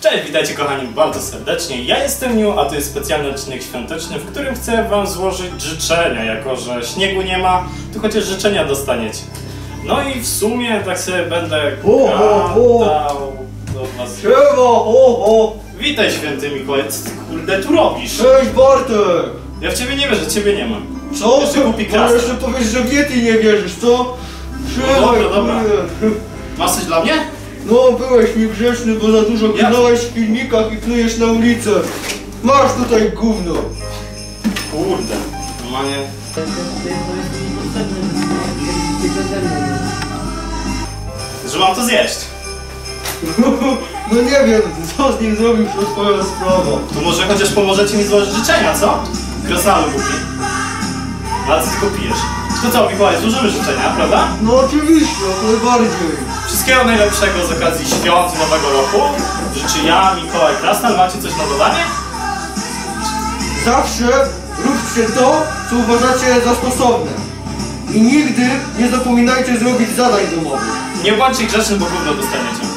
Cześć, witajcie kochani bardzo serdecznie. Ja jestem Niu, a to jest specjalny odcinek świąteczny, w którym chcę wam złożyć życzenia, jako że śniegu nie ma, to chociaż życzenia dostaniecie. No i w sumie tak sobie będę gadał do was. Siema, o, o, Witaj święty Mikołaj, co ty kurde tu robisz? cześć Bartek! Ja w ciebie nie wierzę, ciebie nie mam. Co? Jeszcze głupi No krasnal. jeszcze powiesz, że ty nie wierzysz, co? No dobra, dobra. kurde. Masz coś dla mnie? No, byłeś mi grzeczny, bo za dużo ginąłeś w filmikach i plujesz na ulicę. Masz tutaj gówno. Kurde. Normalnie... Że mam to zjeść. No nie wiem, co z nim zrobisz, to twoja sprawa. To może chociaż pomożecie mi złożyć życzenia, co? Krasnalu głupi. Ale ty tylko pijesz. To co, Mikołaj, złożymy życzenia, prawda? No oczywiście, jak najbardziej. Wszystkiego najlepszego z okazji świąt i Nowego Roku. Życzy ja, Mikołaj Krasnal. Macie coś na dodanie? Zawsze róbcie to, co uważacie za stosowne. I nigdy nie zapominajcie zrobić zadań domowych. Nie bądźcie grzeczny, bo gówno dostaniecie.